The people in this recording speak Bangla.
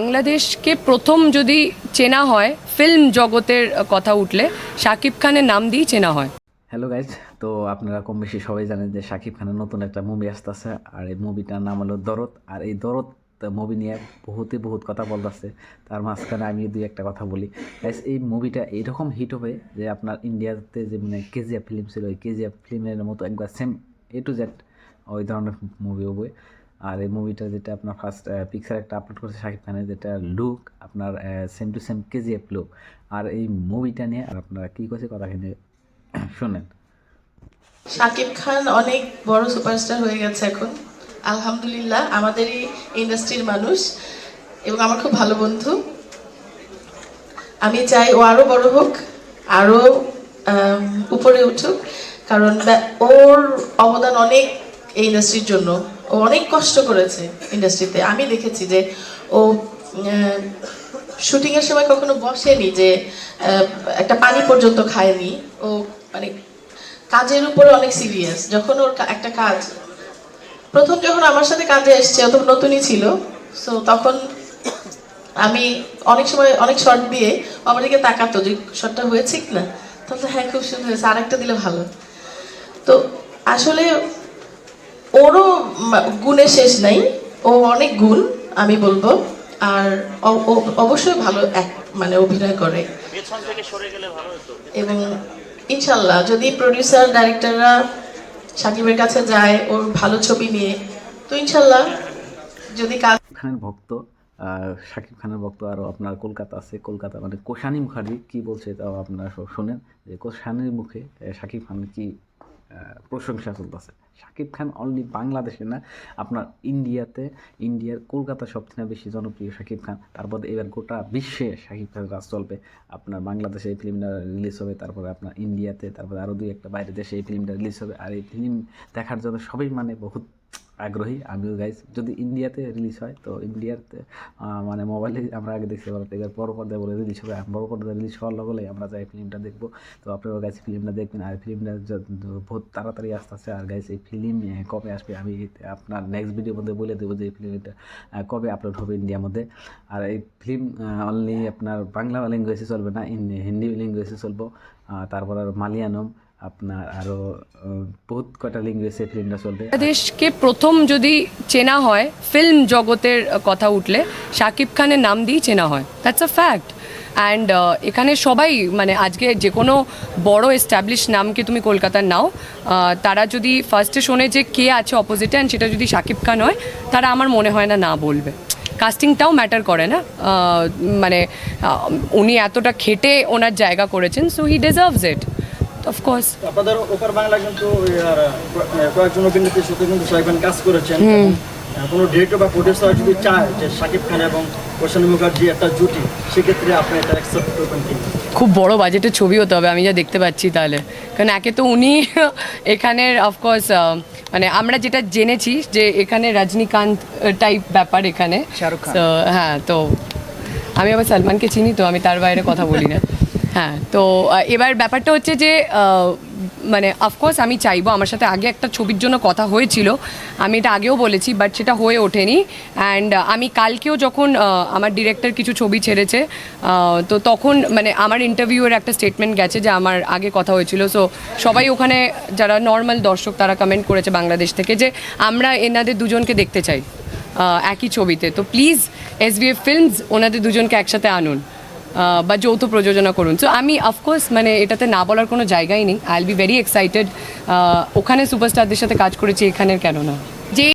বাংলাদেশকে প্রথম যদি চেনা হয় ফিল্ম জগতের কথা উঠলে, শাকিব খানের নাম দিয়েই চেনা হয়। হ্যালো গাইজ তো আপনারা কম বেশি সবাই জানেন যে শাকিব খানের নতুন একটা মুভি আসতেছে, আর এই মুভিটার নাম হলো দরদ, আর এই দরদ মুভি নিয়ে বহুতে বহুত কথা বলতেছে, তার মাঝখানে আমি দুই একটা কথা বলি। গাইজ এই মুভিটা এইরকম হিট হবে যে আপনার ইন্ডিয়াতে যে মানে কেজিএফ ফিল্ম ছিল, ওই কেজিএফ ফিল্মের মতো একবার সেম এ টু জেড ওই ধরনের মুভি হবে। আর এই মুভিটা যেটা আপনার ফার্স্ট পিকচার একটা আপলোড করেছে শাকিব খানের যেটা লুক আপনার same to same KGF look আর এই মুভিটা নিয়ে আর আপনারা কী করছে কথাখানি শোনেন। শাকিব খান অনেক বড় সুপারস্টার হয়ে গেছে এখন। আলহামদুলিল্লাহ আমাদেরই ইন্ডাস্ট্রির মানুষ এবং আমার খুব ভালো বন্ধু। আমি চাই ও আরও বড় হোক আরও আম, উপরে উঠুক কারণ ওর অবদান অনেক এই ইন্ডাস্ট্রির জন্য। ও অনেক কষ্ট করেছে ইন্ডাস্ট্রিতে আমি দেখেছি যে ও শুটিংয়ের সময় কখনো বসেনি যে একটা পানি পর্যন্ত খায়নি। ও মানে কাজের উপরে অনেক সিরিয়াস যখন ওর একটা কাজ, প্রথম যখন আমার সাথে কাজে এসছে অত নতুনই ছিল। সো তখন আমি অনেক সময়, অনেক শর্ট দিয়ে আমার দিকে তাকাতো যে শর্টটা হয়েছে কি না তখন হ্যাঁ খুব সুন্দর হয়েছে। আরেকটা দিলে ভালো। তো আসলে ওরও গুণে শেষ নাই। ও অনেক গুণ আমি বলব। আর ও অবশ্যই ভালো এক- মানে অভিনয় করে। এবং ইনশাল্লাহ যদি প্রডিউসার ডাইরেক্টররা সাকিবের কাছে যায় ওর ভালো ছবি নিয়ে তো ইনশাল্লাহ যদি কাজ খানের ভক্ত শাকিব খানের ভক্ত আরও আপনার কলকাতা আছে কলকাতা মানে কোশানি মুখার্জি কী বলছে তাও আপনারা সব শোনেন যে কোশানির মুখে শাকিব খানের কি প্রশংসা চলতেছে। শাকিব খান অনলি বাংলাদেশে না, আপনার ইন্ডিয়াতে, ইন্ডিয়ার কলকাতা সবথেকে বেশি জনপ্রিয় শাকিব খান। তারপর এবার গোটা বিশ্বে শাকিব খান রাজ চলবে। আপনার বাংলাদেশে এই ফিল্মটা রিলিজ হবে, তারপরে আপনার ইন্ডিয়াতে, তারপরে আরও দুই একটা বাইরের দেশে এই ফিল্মটা রিলিজ হবে। আর এই ফিল্ম দেখার জন্য সবই মানে বহুত আগ্রহী। আমিও গাইজ যদি ইন্ডিয়াতে রিলিজ হয়, তো ইন্ডিয়াতে মানে মোবাইলে আমরা আগে দেখতে পারতাম এবার বড় পর্দায় বলে রিলিজ হবে। বড় পর্দায় রিলিজ হওয়ার লগে লগে আমরা যাই ফিল্মটা দেখব। তো আপনারা গাইজ ফিল্মটা দেখবেন, আর ফিল্মটা বহুত তাড়াতাড়ি আসতেছে আর গাইজ এই ফিল্ম কবে আসবে, আমি আপনার নেক্সট ভিডিওর মধ্যে বলে দেবো যে এই ফিল্মটা কবে আপলোড হবে ইন্ডিয়ার মধ্যে। আর এই ফিল্ম অনলি আপনার বাংলা ল্যাঙ্গুয়েজে চলবে না, হিন্দি ল্যাঙ্গুয়েজে চলবো। তারপর আর মালিয়ানম আপনার আরও বহুত কয়টা ল্যাঙ্গুয়েজে ফিল্মটা চলবে। বাংলাদেশকে প্রথম যদি চেনা হয় ফিল্ম জগতের কথা উঠলে, শাকিব খানের নাম দিয়েই চেনা হয়। দ্যাটস আ ফ্যাক্ট অ্যান্ড এখানে সবাই মানে আজকে যে কোনো বড় এস্টাবলিশ নামকে তুমি কলকাতার নাও তারা যদি ফার্স্টে শোনে যে কে আছে অপোজিটে অ্যান্ড সেটা যদি শাকিব খান হয়, তারা আমার মনে হয় না না বলবে। কাস্টিংটাও ম্যাটার করে না। মানে উনি এতটা খেটে ওনার জায়গা করেছেন so he deserves it of course আপনাদের ওপার বাংলা কিন্তু ওই আর, ক- কয়েকজন অভিনেত্রীর সাথে কিন্তু সাহেবান কাজ করেছেন কোনো ডিরেক্টর বা প্রডিউসার যদি চায় যে শাকিব খান এবং প্রশান্ত মুখার্জি একটা জুটি সেক্ষেত্রে আপনি এটা অ্যাকসেপ্ট করবেন কি খুব বড় বাজেটের ছবি হতে হবে আমি যা দেখতে পাচ্ছি তাহলে। কারণ একে তো উনি এখানের অফকোর্স মানে আমরা যেটা জেনেছি যে এখানে রজনীকান্ত টাইপ ব্যাপার এখানে। শাহরুখ হ্যাঁ তো আমি আবার সালমানকে চিনি তো আমি তার বাইরে কথা বলি না। হ্যাঁ তো এবার ব্যাপারটা হচ্ছে যে মানে অফকোর্স আমি চাইব, আমার সাথে আগে একটা ছবির জন্য কথা হয়েছিল, আমি এটা আগেও বলেছি বাট সেটা হয়ে ওঠেনি অ্যান্ড আমি কালকেও যখন আমার ডিরেক্টর কিছু ছবি ছেড়েছে তো তখন মানে আমার ইন্টারভিউয়ের একটা স্টেটমেন্ট গেছে যে আমার আগে কথা হয়েছিল সো সবাই ওখানে, যারা নর্মাল দর্শক, তারা কমেন্ট করেছে বাংলাদেশ থেকে যে, আমরা এনাদের দুজনকে দেখতে চাই একই ছবিতে, তো please S B F films ওনাদের দুজনকে একসাথে আনুন। বা যৌথ প্রযোজনা করুন। সো আমি অফকোর্স মানে এটাতে না বলার কোনো জায়গাই নেই। I will be very excited ওখানে সুপারস্টারদের সাথে কাজ করেছি, এখানের কেন না।